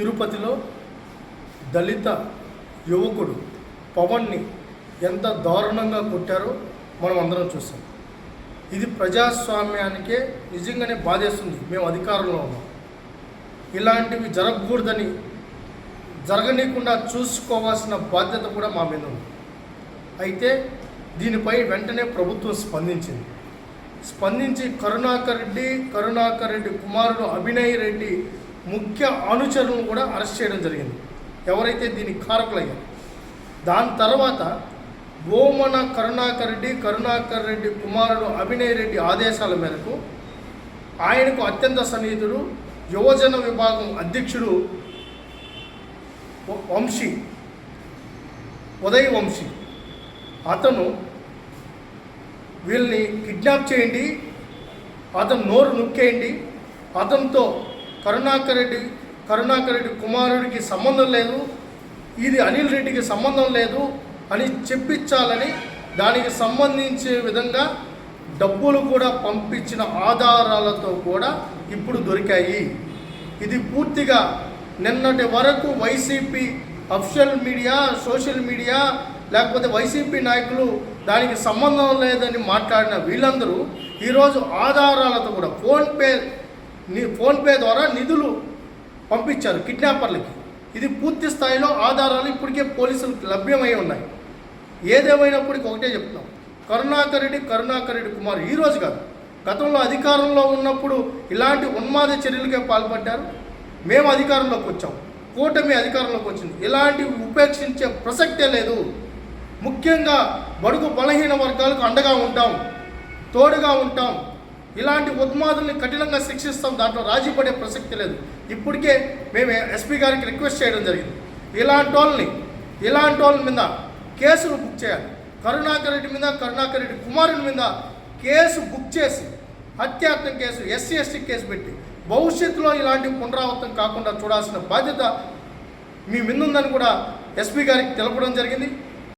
తిరుపతిలో దళిత యువకుడు పవన్ని ఎంత దారుణంగా కొట్టారో మనం అందరం చూసాం ఇది ప్రజాస్వామ్యానికే నిజంగానే బాధేస్తుంది. మేము అధికారంలో ఉన్నాం. ఇలాంటివి జరగకూడదని జరగనీయకుండా చూసుకోవాల్సిన బాధ్యత కూడా మా మీద ఉంది. అయితే దీనిపై వెంటనే ప్రభుత్వం స్పందించింది. స్పందించి కరుణాకర్ రెడ్డి కరుణాకర్ రెడ్డి కుమారుడు అభినయ్ రెడ్డి ముఖ్య అనుచరులను కూడా అరెస్ట్ చేయడం జరిగింది. ఎవరైతే దీనికి కారకులయ్యారు? దాని తర్వాత గోమన కరుణాకర్ రెడ్డి కరుణాకర్ రెడ్డి కుమారుడు అభినయ్ రెడ్డి ఆదేశాల మేరకు ఆయనకు అత్యంత సన్నిహితుడు యువజన విభాగం అధ్యక్షుడు వంశీ ఉదయ్ వంశీ. అతను వీళ్ళని కిడ్నాప్ చేయండి అతను నోరు నొక్కేయండి అతనితో కరుణాకర్ రెడ్డి కరుణాకర్ రెడ్డి కుమారుడికి సంబంధం లేదు ఇది అనిల్ రెడ్డికి సంబంధం లేదు అని చెప్పించాలని దానికి సంబంధించే విధంగా డబ్బులు కూడా పంపించిన ఆధారాలతో కూడా ఇప్పుడు దొరికాయి. ఇది పూర్తిగా నిన్నటి వరకు YCP official media social media లేకపోతే వైసీపీ నాయకులు దానికి సంబంధం లేదని మాట్లాడిన వీళ్ళందరూ ఈరోజు ఆధారాలతో కూడా ఫోన్పే ఫోన్పే ద్వారా నిధులు పంపించారు కిడ్నాపర్లకి. ఇది పూర్తి స్థాయిలో ఆధారాలు ఇప్పటికే పోలీసులకు లభ్యమై ఉన్నాయి. ఏదేమైనప్పటికీ ఒకటే చెప్తున్నాం. కరుణాకర్ రెడ్డి కరుణాకర్ రెడ్డి కుమార్ ఈరోజు కాదు. గతంలో అధికారంలో ఉన్నప్పుడు ఇలాంటి ఉన్మాద చర్యలకే పాల్పడ్డారు. మేము అధికారంలోకి వచ్చాం. కూటమి అధికారంలోకి వచ్చింది. ఇలాంటివి ఉపేక్షించే ప్రసక్తే లేదు. ముఖ్యంగా బడుగు బలహీన వర్గాలకు అండగా ఉంటాం. తోడుగా ఉంటాం. ఇలాంటి ఉన్మాదుల్ని కఠినంగా శిక్షిస్తాం. దాంట్లో రాజీ పడే ప్రసక్తి లేదు. ఇప్పటికే మేము ఎస్పీ గారికి రిక్వెస్ట్ చేయడం జరిగింది. ఇలాంటి వాళ్ళని ఇలాంటి వాళ్ళ మీద కేసులు బుక్ చేయాలి. కరుణాకర్ రెడ్డి మీద కరుణాకర్ రెడ్డి కుమారుని మీద కేసు బుక్ చేసి హత్యాత్మ కేసు ఎస్సీ ఎస్టీ కేసు పెట్టి భవిష్యత్తులో ఇలాంటి పునరావృతం కాకుండా చూడాల్సిన బాధ్యత మీ ముందుందని కూడా ఎస్పీ గారికి తెలపడం జరిగింది.